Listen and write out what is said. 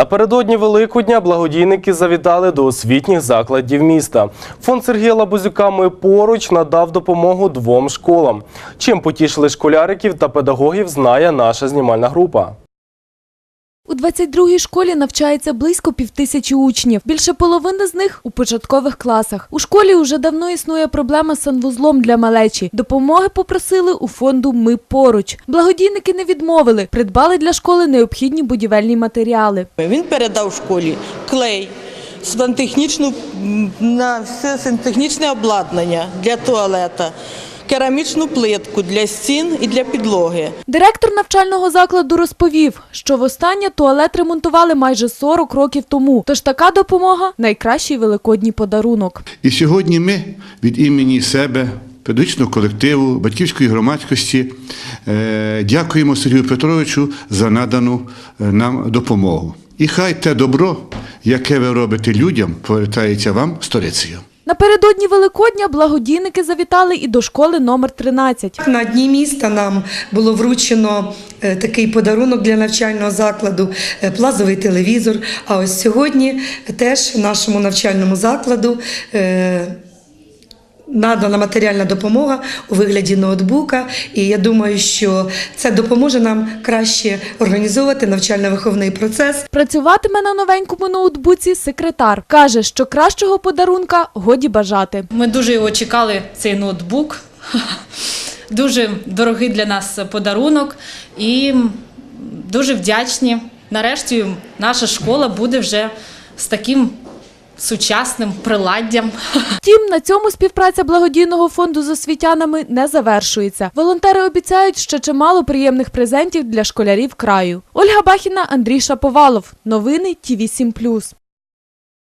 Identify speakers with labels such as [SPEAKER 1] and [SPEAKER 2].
[SPEAKER 1] Напередодні Великодня благодійники завітали до освітніх закладів міста. Фонд Сергія Лабузюка «Ми поруч надав допомогу двом школам. Чим потішили школяриків та педагогів, знає наша знімальна група.
[SPEAKER 2] У 22-й школі навчається близько півтисячі учнів. Більше половини з них у початкових класах. У школі уже давно існує проблема з санвузлом для малечі. Допомоги попросили у фонду Ми поруч. Благодійники не відмовили, придбали для школи необхідні будівельні матеріали.
[SPEAKER 3] Він передав школі клей, сантехнічну на сантехнічне обладнання для туалета, керамічну плитку для стін і для підлоги.
[SPEAKER 2] Директор навчального закладу розповів, що востаннє туалет ремонтували майже 40 років тому. Тож така допомога найкращий великодній подарунок.
[SPEAKER 4] І сьогодні ми від імені себе, педагогічного колективу, батьківської громадськості е, дякуємо Сергію Петровичу за надану е, нам допомогу. І хай те добро, яке ви робите людям, повертається вам сторицею.
[SPEAKER 2] Напередодні Великодня благодійники завітали і до школи номер 13.
[SPEAKER 5] На дні міста нам було вручено е, такий подарунок для навчального закладу е, плазовий телевізор. А ось сьогодні теж нашому навчальному закладу. Надана матеріальна допомога у вигляді ноутбука, і я думаю, що це допоможе нам краще організовувати навчально-виховний процес.
[SPEAKER 2] Працюватиме на новенькому ноутбуці секретар. Каже, що кращого подарунка годі бажати.
[SPEAKER 6] Ми дуже його чекали, цей ноутбук. Дуже дорогий для нас подарунок і дуже вдячні. Нарешті наша школа буде вже з таким сучасним приладдям.
[SPEAKER 2] Втім, на цьому співпраця благодійного фонду з освітянами не завершується. Волонтери обіцяють ще чимало приємних презентів для школярів краю. Ольга Бахіна, Андрій Шаповалов. Новини Ті 7